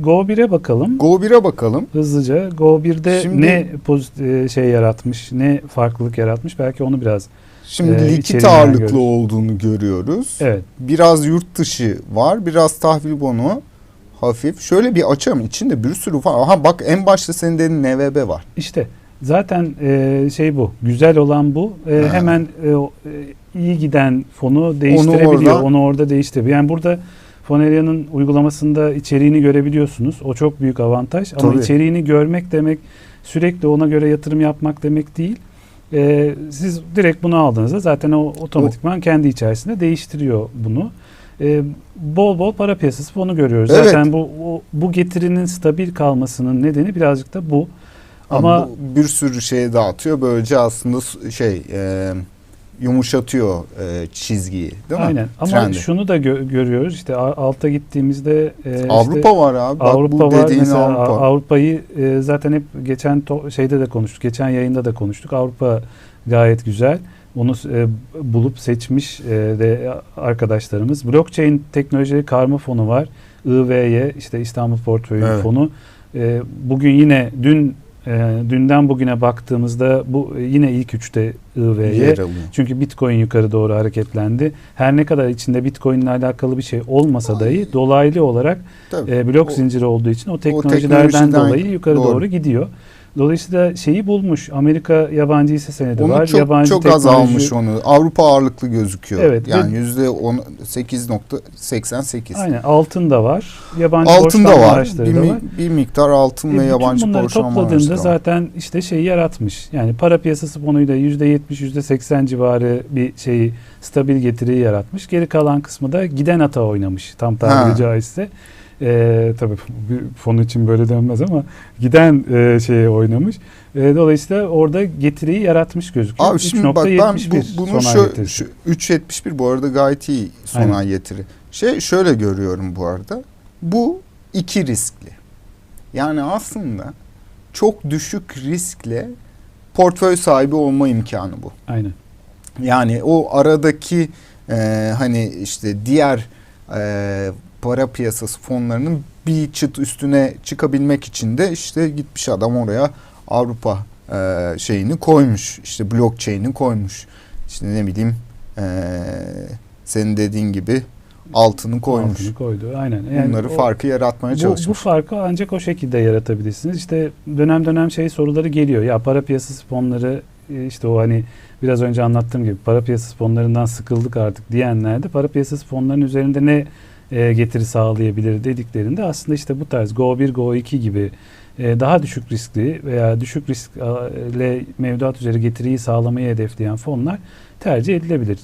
Go 1'e bakalım. Go 1'e bakalım. Hızlıca Go 1'de Şimdi- ne pozit- e, şey yaratmış, ne farklılık yaratmış belki onu biraz. Şimdi Ee, likit ağırlıklı görürüz. olduğunu görüyoruz. Evet. Biraz yurt dışı var. Biraz tahvil bonu hafif. Şöyle bir açalım. İçinde bir sürü falan. Aha bak en başta senin dediğin NVB var. İşte zaten e, şey bu. Güzel olan bu. E, Ha. hemen e, e, iyi giden fonu değiştirebiliyor. orada- Onu orada değiştirebiliyor. Yani burada Foneria'nın uygulamasında içeriğini görebiliyorsunuz. O çok büyük avantaj. Ama Tabii. içeriğini görmek demek sürekli ona göre yatırım yapmak demek değil. E, siz direkt bunu aldığınızda zaten o otomatikman kendi içerisinde değiştiriyor bunu. E, bol bol para piyasası fonu görüyoruz. Evet. Zaten bu o- bu getirinin stabil kalmasının nedeni birazcık da bu. Ama, Ama bu bir sürü şey dağıtıyor. Böylece aslında şey e, yumuşatıyor e, çizgiyi değil mi? Aynen. Ama Trendi. şunu da gö- görüyoruz. İşte alta gittiğimizde e, işte Avrupa var abi. Bak Avrupa bu var. Mesela Avrupa. Avrupa. Avrupa'yı e, zaten hep geçen şeyde de konuştuk. Geçen yayında da konuştuk. Avrupa gayet güzel. Onu e, bulup seçmiş e, de arkadaşlarımız. Blockchain teknolojileri karma fonu var. IVY işte İstanbul Portföy Evet. fonu. E, bugün yine dün e, dünden bugüne baktığımızda bu e, yine ilk üçte IVY. yer alıyor. Çünkü Bitcoin yukarı doğru hareketlendi. Her ne kadar içinde Bitcoin ile alakalı bir şey olmasa dahi dolaylı olarak Tabii. e, blok O- zinciri olduğu için o teknolojilerden teknolojiden dolayı yukarı doğru. doğru gidiyor. Dolayısıyla şeyi bulmuş. Amerika yabancı hisse senedi Onu var. çok yabancı çok teknoloji- azalmış onu. Avrupa ağırlıklı gözüküyor. Evet, Yani yüzde on- 8.88. Aynen altın da var. Yabancı Altın da var. Bir, da var. bir miktar altın E, ve yabancı borçlanma topladığında zaten işte şeyi yaratmış. Yani para piyasası fonuyla %70 %80 civarı bir şeyi stabil getiriyi yaratmış. Geri kalan kısmı da giden ata oynamış tam tabiri caizse. Ee, tabii bir fon için böyle denmez ama giden e, şeye oynamış. E, dolayısıyla orada getiriyi yaratmış gözüküyor. Abi şimdi bak ben bu, 3.71 bunu şu, getirisi. şu 3.71 bu arada gayet iyi son Aynen. ay getiri. Şey şöyle görüyorum bu arada. Bu iki riskli. Yani aslında çok düşük riskle portföy sahibi olma imkanı bu. Aynen. Yani o aradaki e, hani işte diğer e, para piyasası fonlarının bir çıt üstüne çıkabilmek için de işte gitmiş adam oraya Avrupa e, şeyini koymuş. İşte blockchain'i koymuş. İşte ne bileyim e, senin dediğin gibi altını koymuş. Altını koydu. Aynen. Yani Bunları o- farkı yaratmaya Bu, bu çalışmış. farkı ancak o şekilde yaratabilirsiniz. İşte dönem dönem şey soruları geliyor. Ya para piyasası fonları e, işte o hani biraz önce anlattığım gibi para piyasası fonlarından sıkıldık artık diyenlerde para piyasası fonlarının üzerinde ne e, getiri sağlayabilir dediklerinde aslında işte bu tarz Go 1, Go 2 gibi e, daha düşük riskli veya düşük riskle mevduat üzeri getiriyi sağlamayı hedefleyen fonlar tercih edilebilir.